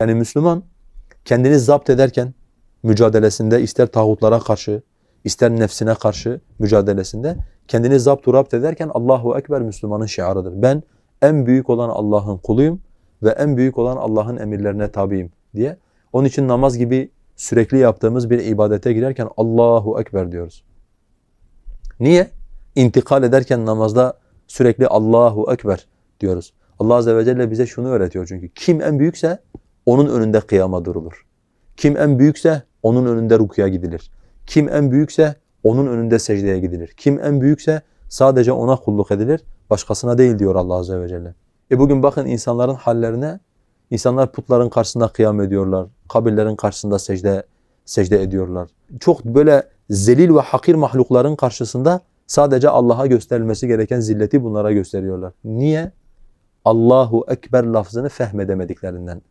Yani Müslüman kendini zapt ederken mücadelesinde ister tağutlara karşı, ister nefsine karşı mücadelesinde kendini zapt rapt ederken Allahu Ekber Müslümanın şiarıdır. Ben en büyük olan Allah'ın kuluyum ve en büyük olan Allah'ın emirlerine tabiyim diye. Onun için namaz gibi sürekli yaptığımız bir ibadete girerken Allahu Ekber diyoruz. Niye? İntikal ederken namazda sürekli Allahu Ekber diyoruz. Allah Azze ve Celle bize şunu öğretiyor çünkü. Kim en büyükse onun önünde kıyama durulur. Kim en büyükse onun önünde rukuya gidilir. Kim en büyükse onun önünde secdeye gidilir. Kim en büyükse sadece ona kulluk edilir, başkasına değil diyor Allah Azze ve Celle. E bugün bakın insanların hallerine, insanlar putların karşısında kıyam ediyorlar, kabirlerin karşısında secde secde ediyorlar. Çok böyle zelil ve hakir mahlukların karşısında sadece Allah'a gösterilmesi gereken zilleti bunlara gösteriyorlar. Niye? Allahu Ekber lafzını fehmedemediklerinden.